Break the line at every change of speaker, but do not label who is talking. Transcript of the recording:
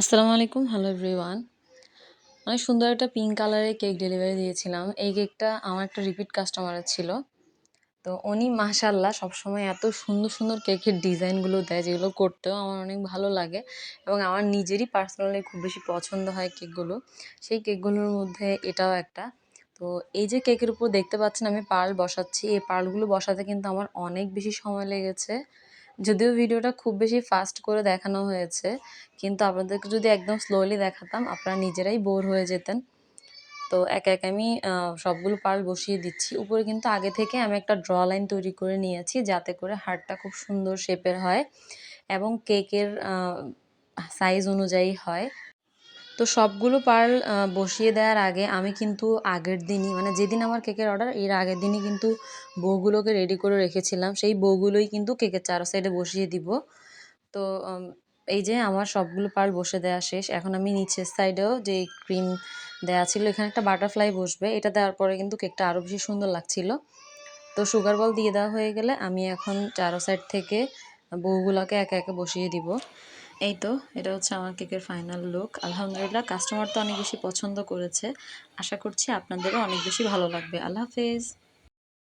আসসালামু আলাইকুম। Hello everyone অনেক সুন্দর একটা পিঙ্ক কালারের কেক ডেলিভারি দিয়েছিলাম। এই কেকটা আমার একটা রিপিট কাস্টমারের ছিল। তো উনি মাশাল্লাহ সবসময় এত সুন্দর সুন্দর কেকের ডিজাইনগুলো দেয়, যেগুলো করতেও আমার অনেক ভালো লাগে এবং আমার নিজেরই পার্সোনালি খুব বেশি পছন্দ হয় কেকগুলো সেই কেকগুলোর মধ্যে এটাও একটা। তো এই যে কেকের উপর দেখতে পাচ্ছেন আমি পার্ল বসাচ্ছি। এই পার্লগুলো বসাতে কিন্তু আমার অনেক বেশি সময় লেগেছে। যদিও ভিডিওটা খুব বেশি ফাস্ট করে দেখানো হয়েছে, কিন্তু আপনাদেরকে যদি একদম স্লোলি দেখাতাম, আপনারা নিজেরাই বোর হয়ে যেতেন। তো এক এক আমি সবগুলো পাল বসিয়ে দিচ্ছি। উপরে কিন্তু আগে থেকে আমি একটা ড্র লাইন তৈরি করে নিয়েছি, যাতে করে হারটা খুব সুন্দর শেপের হয় এবং কেকের সাইজ অনুযায়ী হয়। তো সবগুলো পার্ল বসিয়ে দেওয়ার আগে আমি কিন্তু আগের দিনই মানে যেদিন আমার কেকের অর্ডার, এর আগের দিনই কিন্তু বউগুলোকে রেডি করে রেখেছিলাম। সেই বউগুলোই কিন্তু কেকের চার সাইডে বসিয়ে দিব। তো এই যে আমার সবগুলো পার্ল বসে দেওয়া শেষ। এখন আমি নিচের সাইডেও যে ক্রিম দেওয়া ছিল, এখানে একটা বাটারফ্লাই বসবে। এটা দেওয়ার পরে কিন্তু কেকটা আরও বেশি সুন্দর লাগছিল। তো সুগার বল দিয়ে দেওয়া হয়ে গেলে আমি এখন চারো সাইড থেকে বউগুলোকে একে একে বসিয়ে দিব। এই তো এটা হচ্ছে আমার কেকের ফাইনাল লুক আলহামদুলিল্লাহ কাস্টমার তো অনেক বেশি পছন্দ করেছে। আশা করছি আপনাদেরও অনেক বেশি ভালো লাগবে। আল্লাহ হাফেজ।